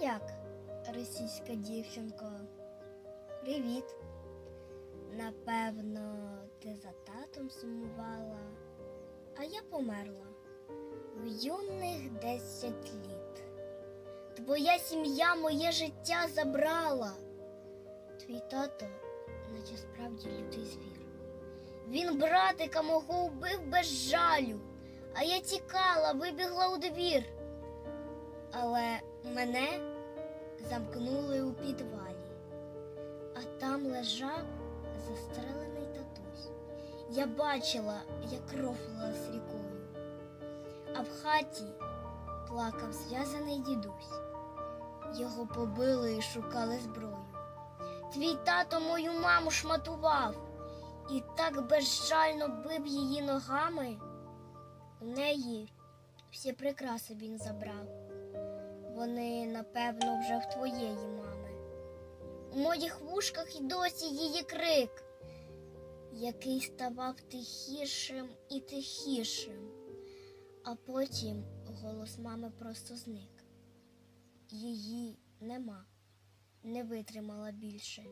як, російська дівчинко? Привіт. Напевно, ти за татом сумувала, а я померла в юних десять літ. Твоя сім'я моє життя забрала. Твій тато, наче справді лютий звір. Він братика мого вбив без жалю, а я тікала, вибігла у двір. Але мене замкнули у підвалі, а там лежав застрелений татусь. Я бачила, як кров лилась рікою, а в хаті плакав зв'язаний дідусь. Його побили і шукали зброю. Твій тато мою маму шматував і так безжально бив її ногами. У неї всі прикраси він забрав. Вони, напевно, вже в твоєї мами. У моїх вушках і досі її крик, який ставав тихішим і тихішим, а потім голос мами просто зник. Її нема, не витримала більше.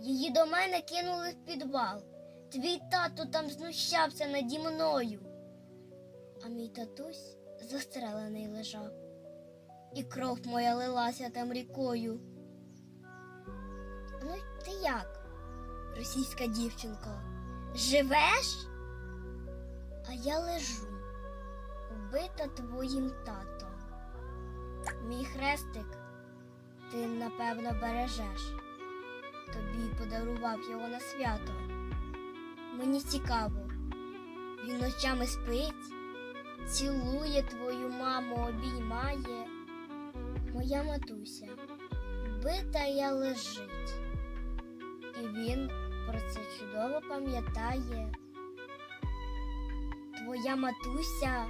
Її до мене кинули в підвал. Твій тато там знущався наді мною. А мій татусь застрелений лежав, і кров моя лилася там рікою. Ну, ти як, російська дівчинко, живеш? А я лежу, вбита твоїм татом. Мій хрестик ти, напевно, бережеш. Тобі подарував його на свято. Мені цікаво, він ночами спить, цілує твою маму, обіймає. Моя матуся, вбита я лежить, і він про це чудово пам'ятає. Твоя матуся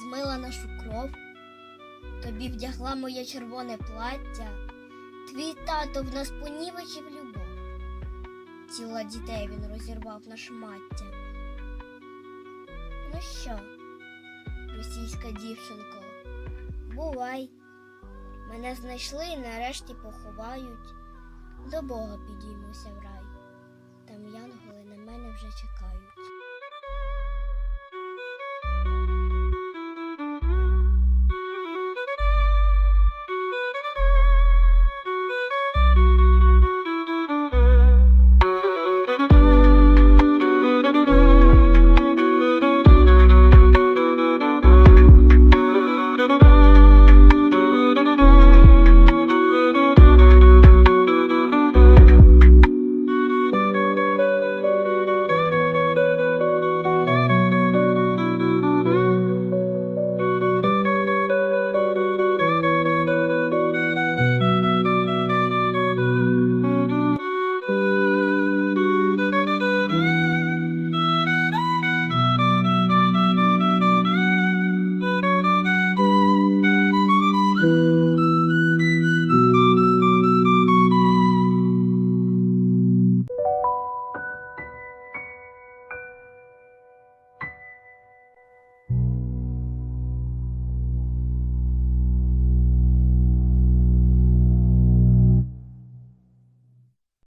змила нашу кров, тобі вдягла моє червоне плаття, твій тато в нас понівечив любов. Тіла дітей він розірвав на шмаття. Ну що, російська дівчинко, бувай. Мене знайшли і нарешті поховають. До Бога підіймуся в рай. Там янголи на мене вже чекають.